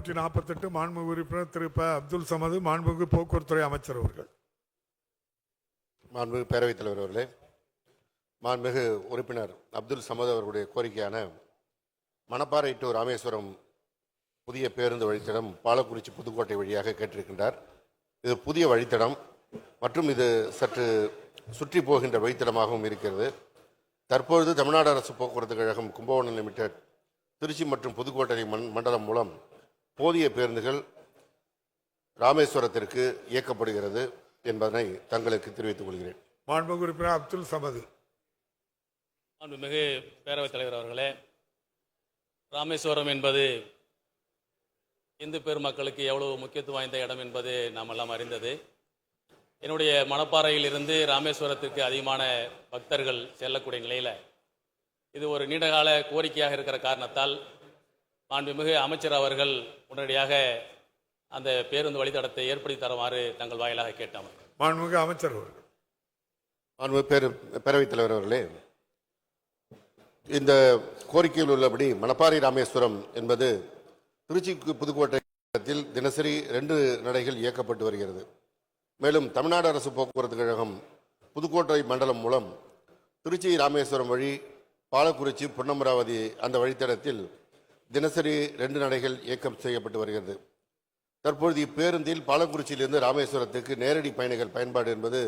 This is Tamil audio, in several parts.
நூற்றி நாற்பத்தெட்டு மாண்புமிகு உறுப்பினர் திரு ப. அப்துல் சமது மாண்புமிகு போக்குவரத்துறை அமைச்சர் அவர்கள். மாண்புமிகு பேரவைத் தலைவர் அவர்களே மாண்புமிகு உறுப்பினர் அப்துல் சமது அவர்களுடைய கோரிக்கையான மணப்பாறை டு ராமேஸ்வரம் புதிய பேருந்து வழித்தடம் பாலக்குறிச்சி புதுக்கோட்டை வழியாக கேட்டிருக்கின்றார். இது புதிய வழித்தடம் மற்றும் இது சற்று சுற்றி போகின்ற வழித்தடமாகவும் இருக்கிறது. தற்பொழுது தமிழ்நாடு அரசு போக்குவரத்து கழகம் கும்பகோணம் லிமிடெட் திருச்சி மற்றும் புதுக்கோட்டை மண் மண்டலம் மூலம் போதிய பேருந்துகள் ராமேஸ்வரத்திற்கு இயக்கப்படுகிறது என்பதனை தங்களுக்கு தெரிவித்துக் கொள்கிறேன். மாண்புமிகு உறுப்பினர் அப்துல் சமது. மாண்புமிகு பேரவைத் தலைவர் அவர்களே ராமேஸ்வரம் என்பது இந்து பெருமக்களுக்கு எவ்வளவு முக்கியத்துவம் வாய்ந்த இடம் என்பது நாம் எல்லாம் அறிந்தது. என்னுடைய மணப்பாறையில் இருந்து ராமேஸ்வரத்திற்கு அதிகமான பக்தர்கள் செல்லக்கூடிய நிலையில் இது ஒரு நீண்டகால கோரிக்கையாக இருக்கிற காரணத்தால் மாண்புமிகு அமைச்சர் அவர்கள் உடனடியாக அந்த பேருந்து வழித்தடத்தை ஏற்படுத்தி தருமாறு தங்கள் வாயிலாக கேட்டோம் மாண்புமிகு அமைச்சர் அவர்கள். மாண்பு பேரு பேரவைத் தலைவர் அவர்களே இந்த கோரிக்கையில் உள்ளபடி மணப்பாறை ராமேஸ்வரம் என்பது திருச்சி புதுக்கோட்டை மாவட்டத்தில் தினசரி ரெண்டு நடைகள் இயக்கப்பட்டு வருகிறது. மேலும் தமிழ்நாடு அரசு போக்குவரத்து கழகம் புதுக்கோட்டை மண்டலம் மூலம் திருச்சி ராமேஸ்வரம் வழி பாலக்குறிச்சி பொன்னமராவதி அந்த வழித்தடத்தில் தினசரி ரெண்டு நடைகள் இயக்கம் செய்யப்பட்டு வருகிறது. தற்பொழுது இப்பேருந்தில் பாலக்குறிச்சியிலிருந்து ராமேஸ்வரத்துக்கு நேரடி பயணிகள் பயன்பாடு என்பது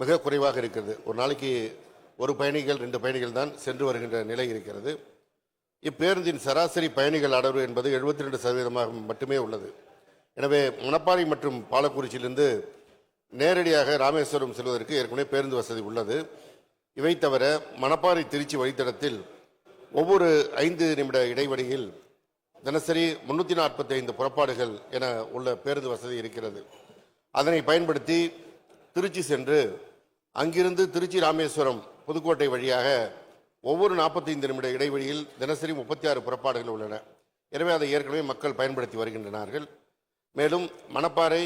மிக குறைவாக இருக்கிறது. ஒரு நாளைக்கு ஒரு பயணிகள் ரெண்டு பயணிகள் தான் சென்று வருகின்ற நிலை இருக்கிறது. இப்பேருந்தின் சராசரி பயணிகள் அளவு என்பது 72% ரெண்டு சதவீதமாக மட்டுமே உள்ளது. எனவே மணப்பாறை மற்றும் பாலக்குறிச்சியிலிருந்து நேரடியாக ராமேஸ்வரம் செல்வதற்கு ஏற்கனவே பேருந்து வசதி உள்ளது. இவை தவிர மணப்பாறை திருச்சி வழித்தடத்தில் ஒவ்வொரு ஐந்து நிமிட இடைவெளியில் தினசரி முன்னூற்றி நாற்பத்தி ஐந்து புறப்பாடுகள் என உள்ள பேருந்து வசதி இருக்கிறது. அதனை பயன்படுத்தி திருச்சி சென்று அங்கிருந்து திருச்சி ராமேஸ்வரம் புதுக்கோட்டை வழியாக ஒவ்வொரு 45 நிமிட இடைவெளியில் தினசரி முப்பத்தி ஆறு புறப்பாடுகள் உள்ளன. எனவே அதை ஏற்கனவே மக்கள் பயன்படுத்தி வருகின்றனார்கள். மேலும் மணப்பாறை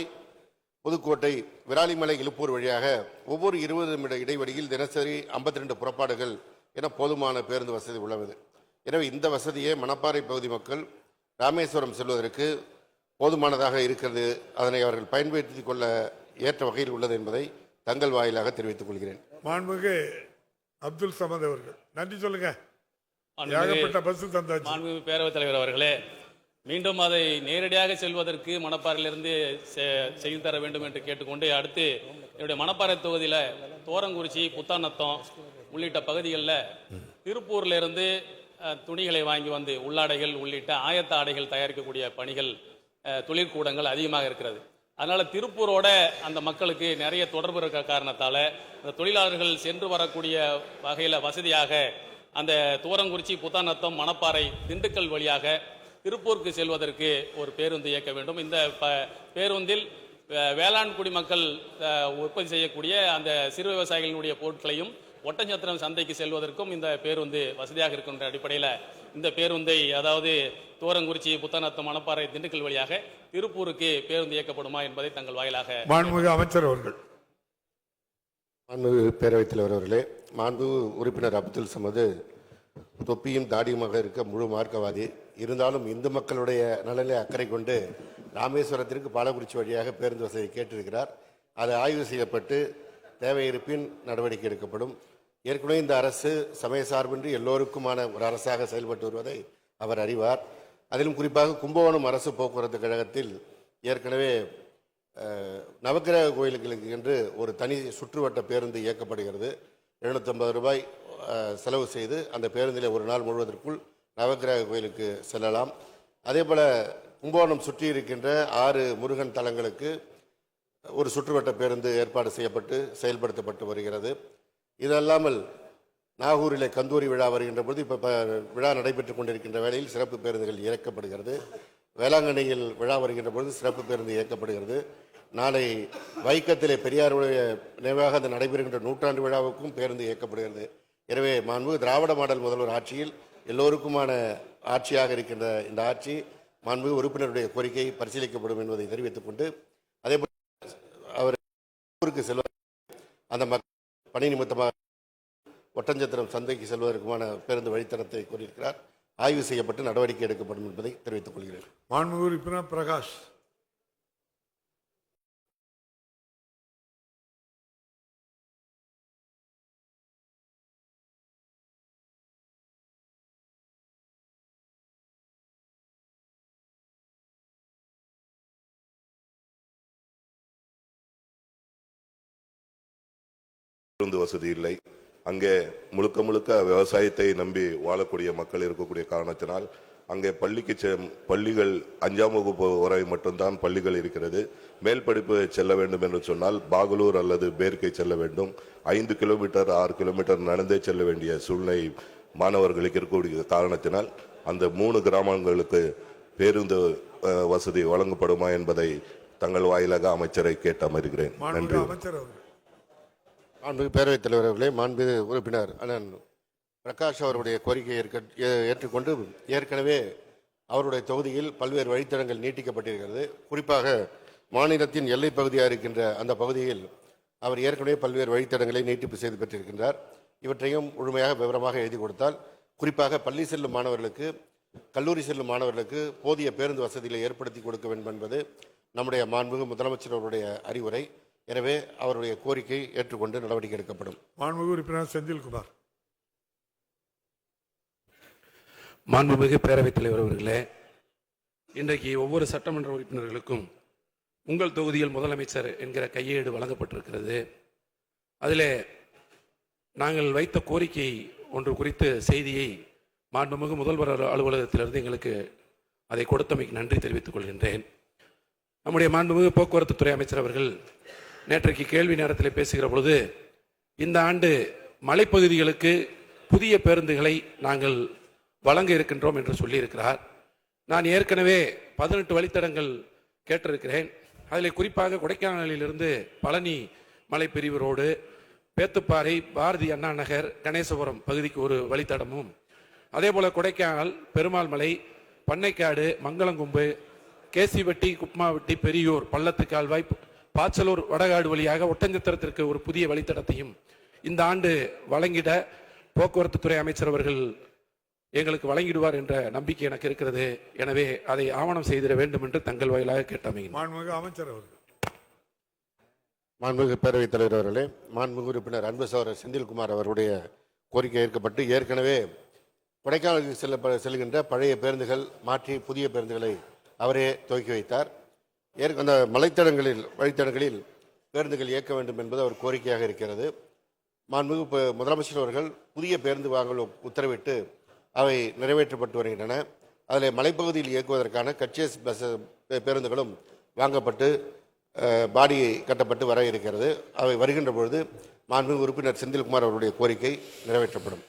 புதுக்கோட்டை விராலிமலை இழுப்பூர் வழியாக ஒவ்வொரு இருபது நிமிட இடைவெளியில் தினசரி 52 ரெண்டு புறப்பாடுகள் என போதுமான பேருந்து வசதி உள்ளது. எனவே இந்த வசதியே மணப்பாறை பகுதி மக்கள் ராமேஸ்வரம் செல்வதற்கு போதுமானதாக இருக்கிறது. அதனை அவர்கள் பயன்படுத்திக் கொள்ள ஏற்ற வகையில் உள்ளது என்பதை தங்கள் வாயிலாக தெரிவித்துக் கொள்கிறேன். மாண்புமிகு அப்துல் சமது அவர்கள் நன்றி சொல்லுங்க. மாண்புமிகு- ஏகப்பட்ட பஸ் தந்தாச்சு. மாண்புமிகு பேரவைத் தலைவர் அவர்களே மீண்டும் அதை நேரடியாக செல்வதற்கு மணப்பாறையிலிருந்து செ- செய்து தர வேண்டும் என்று கேட்டுக்கொண்டு அடுத்து என்னுடைய மணப்பாறை தொகுதியில் தோரங்குறிச்சி புத்தாநத்தம் உள்ளிட்ட பகுதிகளில் திருப்பூர்ல இருந்து துணிகளை வாங்கி வந்து உள்ளாடைகள் உள்ளிட்ட ஆயத்த ஆடைகள் தயாரிக்கக்கூடிய பணிகள் தொழிற்கூடங்கள் அதிகமாக இருக்கிறது. அதனால் திருப்பூரோட அந்த மக்களுக்கு நிறைய தொடர்பு இருக்க காரணத்தால் அந்த தொழிலாளர்கள் சென்று வரக்கூடிய வகையில் வசதியாக அந்த தூரங்குறிச்சி புத்தாநத்தம் மணப்பாறை திண்டுக்கல் வழியாக திருப்பூருக்கு செல்வதற்கு ஒரு பேருந்து இயக்க வேண்டும். இந்த ப- பேருந்தில் வே- வேளாண் குடிமக்கள் உற்பத்தி செய்யக்கூடிய அந்த சிறு விவசாயிகளினுடைய பொருட்களையும் ஒட்டஞ்சத்திரம் சந்தைக்கு செல்வதற்கும் இந்த பேருந்து வசதியாக இருக்கின்ற அடிப்படையில் இந்த பேருந்தை அதாவது தூரங்குறிச்சி புத்தாநத்தம் மணப்பாறை திண்டுக்கல் வழியாக திருப்பூருக்கு பேருந்து இயக்கப்படுமா என்பதை தங்கள் வாயிலாக மாண்புமிகு அமைச்சர் அவர்கள். மாண்புமிகு பேரவைத் தலைவர் அவர்களே மாண்பு உறுப்பினர் அப்துல் சமது தொப்பியும் தாடியுமாக இருக்க முழு மார்க்கவாதி. இருந்தாலும் இந்து மக்களுடைய நலனிலே அக்கறை கொண்டு ராமேஸ்வரத்திற்கு பாலக்குறிச்சி வழியாக பேருந்து வசதி கேட்டிருக்கிறார். அது ஆய்வு செய்யப்பட்டு தேவை இருப்பின் நடவடிக்கை எடுக்கப்படும். ஏற்கனவே இந்த அரசு சமய சார்பின்றி எல்லோருக்குமான ஒரு அரசாக செயல்பட்டு வருவதை அவர் அறிவார். அதிலும் குறிப்பாக கும்பகோணம் அரசு போக்குவரத்து கழகத்தில் ஏற்கனவே நவக்கிரக கோயில்களுக்கு என்று ஒரு தனி சுற்றுவட்ட பேருந்து இயக்கப்படுகிறது. 750 ரூபாய் செலவு செய்து அந்த பேருந்தில் ஒரு நாள் முழுவதற்குள் நவக்கிரக கோயிலுக்கு செல்லலாம். அதேபோல கும்பகோணம் சுற்றி இருக்கின்ற ஆறு முருகன் தலங்களுக்கு ஒரு சுற்றுவட்ட பேருந்து ஏற்பாடு செய்யப்பட்டு செயல்படுத்தப்பட்டு வருகிறது. இது அல்லாமல் நாகூரில் கந்தூரி விழா வருகின்ற பொழுது இப்போ விழா நடைபெற்று கொண்டிருக்கின்ற வேளையில் சிறப்பு பேருந்துகள் இயக்கப்படுகிறது. வேளாங்கண்ணியில் விழா வருகின்ற பொழுது சிறப்பு பேருந்து இயக்கப்படுகிறது. நாளை வைக்கத்திலே பெரியாருடைய நினைவாக அந்த நடைபெறுகின்ற நூற்றாண்டு விழாவுக்கும் பேருந்து இயக்கப்படுகிறது. எனவே மாண்பு திராவிட மாடல் முதல்வர் ஆட்சியில் எல்லோருக்குமான ஆட்சியாக இருக்கின்ற இந்த ஆட்சி மாண்பு உறுப்பினருடைய கோரிக்கை பரிசீலிக்கப்படும் என்பதை தெரிவித்துக் கொண்டு அதே போல் அவர் ஊருக்கு செல்வார். அந்த மக்கள் பணி நிமித்தமாக ஒட்டஞ்சத்திரம் சந்தைக்கு செல்வதற்குமான பேருந்து வழித்தடத்தை கூறியிருக்கிறார். ஆய்வு செய்யப்பட்டு நடவடிக்கை எடுக்கப்படும் என்பதை தெரிவித்துக் கொள்கிறேன். மாண்புமிகு உறுப்பினர் பிரகாஷ். பேருந்து வசதி இல்லை. அங்கே முழுக்க முழுக்க விவசாயத்தை நம்பி வாழக்கூடிய மக்கள் இருக்கக்கூடிய காரணத்தினால் அங்கே பள்ளிக்கு செ- பள்ளிகள் அஞ்சாம் வகுப்பு வரை மட்டும்தான் பள்ளிகள் இருக்கிறது. மேல் படிப்பு செல்ல வேண்டும் என்று சொன்னால் பாகலூர் அல்லது பேர்க்கை செல்ல வேண்டும். ஐந்து கிலோமீட்டர் ஆறு கிலோமீட்டர் நடந்தே செல்ல வேண்டிய சூழ்நிலை மாணவர்களுக்கு இருக்கக்கூடிய காரணத்தினால் அந்த மூணு கிராமங்களுக்கு பேருந்து வசதி வழங்கப்படுமா என்பதை தங்கள் வாயிலாக அமைச்சரை கேட்டு அமர்கிறேன். நன்றி. அமைச்சர் மாண்புமிகு பேரவைத் தலைவர் அவர்களே மாண்புமிகு உறுப்பினர் அண்ணன் பிரகாஷ் அவருடைய கோரிக்கையை ஏற்க ஏற்றுக்கொண்டு ஏற்கனவே அவருடைய தொகுதியில் பல்வேறு வழித்தடங்கள் நீட்டிக்கப்பட்டிருக்கிறது. குறிப்பாக மாநிலத்தின் எல்லைப் பகுதியாக இருக்கின்ற அந்த பகுதியில் அவர் ஏற்கனவே பல்வேறு வழித்தடங்களை நீட்டிப்பு செய்து பெற்றிருக்கின்றார். இவற்றையும் முழுமையாக விவரமாக எழுதி கொடுத்தால் குறிப்பாக பள்ளி செல்லும் மாணவர்களுக்கு கல்லூரி செல்லும் மாணவர்களுக்கு போதிய பேருந்து வசதிகளை ஏற்படுத்தி கொடுக்க வேண்டும் என்பது நம்முடைய மாண்புமிகு முதலமைச்சர் அவருடைய அறிவுரை. எனவே அவருடைய கோரிக்கை ஏற்றுக்கொண்டு நடவடிக்கை எடுக்கப்படும். மாண்புமிகு உறுப்பினர் செந்தில்குமார். மாண்புமிகு பேரவைத் தலைவர் அவர்களே இன்றைக்கு ஒவ்வொரு சட்டமன்ற உறுப்பினர்களுக்கும் உங்கள் தொகுதியில் முதலமைச்சர் என்கிற கையேடு வழங்கப்பட்டிருக்கிறது. அதிலே நாங்கள் வைத்த கோரிக்கை ஒன்று குறித்த செய்தியை மாண்புமிகு முதல்வர் அலு- அலுவலகத்திலிருந்து எங்களுக்கு அதை கொடுத்தமைக்கு நன்றி தெரிவித்துக் கொள்கின்றேன். நம்முடைய மாண்புமிகு போக்குவரத்து துறை அமைச்சர் அவர்கள் நேற்றைக்கு கேள்வி நேரத்தில் பேசுகிற பொழுது இந்த ஆண்டு மலைப்பகுதிகளுக்கு புதிய பேருந்துகளை நாங்கள் வழங்க இருக்கின்றோம் என்று சொல்லியிருக்கிறார். நான் ஏற்கனவே பதினெட்டு வழித்தடங்கள் கேட்டிருக்கிறேன். அதில் குறிப்பாக கொடைக்கானலிலிருந்து பழனி மலைப்பிரிவு ரோடு பேத்துப்பாறை பாரதி அண்ணா நகர் கணேசபுரம் பகுதிக்கு ஒரு வழித்தடமும். அதே போல கொடைக்கானல் பெருமாள் மலை பண்ணைக்காடு மங்களங்கும்பு கேசிவட்டி குப்மாவட்டி பெரியூர் பள்ளத்து கால்வாய் பாச்சலூர் வடகாடு வழியாக ஒட்டஞ்சத்திரத்திற்கு ஒரு புதிய வழித்தடத்தையும் இந்த ஆண்டு வழங்கிட போக்குவரத்து துறை அமைச்சர் அவர்கள் எங்களுக்கு வழங்கிடுவார் என்ற நம்பிக்கை எனக்கு இருக்கிறது. எனவே அதை ஆவணம் செய்திட வேண்டும் என்று தங்கள் வாயிலாக கேட்டமைகிறேன் மாண்புமிகு அமைச்சர் அவர்கள். மாண்புமிகு பேரவைத் தலைவர் அவர்களே மாண்புமிகு உறுப்பினர் அன்பு சகோதரர் செந்தில்குமார் அவருடைய கோரிக்கை ஏற்கப்பட்டு ஏற்கனவே கொடைக்கானலுக்கு செல்ல செல்கின்ற பழைய பேருந்துகள் மாற்றி புதிய பேருந்துகளை அவரே துவக்கி வைத்தார். ஏற்க அந்த மலைத்தடங்களில் வழித்தடங்களில் பேருந்துகள் இயக்க வேண்டும் என்பது அவர் கோரிக்கையாக இருக்கிறது. மாண்புமிகு முதலமைச்சர் அவர்கள் புதிய பேருந்து வாங்கல் உத்தரவிட்டு அவை நிறைவேற்றப்பட்டு வருகின்றன. அதில் மலைப்பகுதியில் இயக்குவதற்கான கட்சியஸ் பஸ் பேருந்துகளும் வாங்கப்பட்டு பாடி கட்டப்பட்டு வர இருக்கிறது. அவை வருகின்ற பொழுது மாண்புமிகு உறுப்பினர் செந்தில்குமார் அவருடைய கோரிக்கை நிறைவேற்றப்படும்.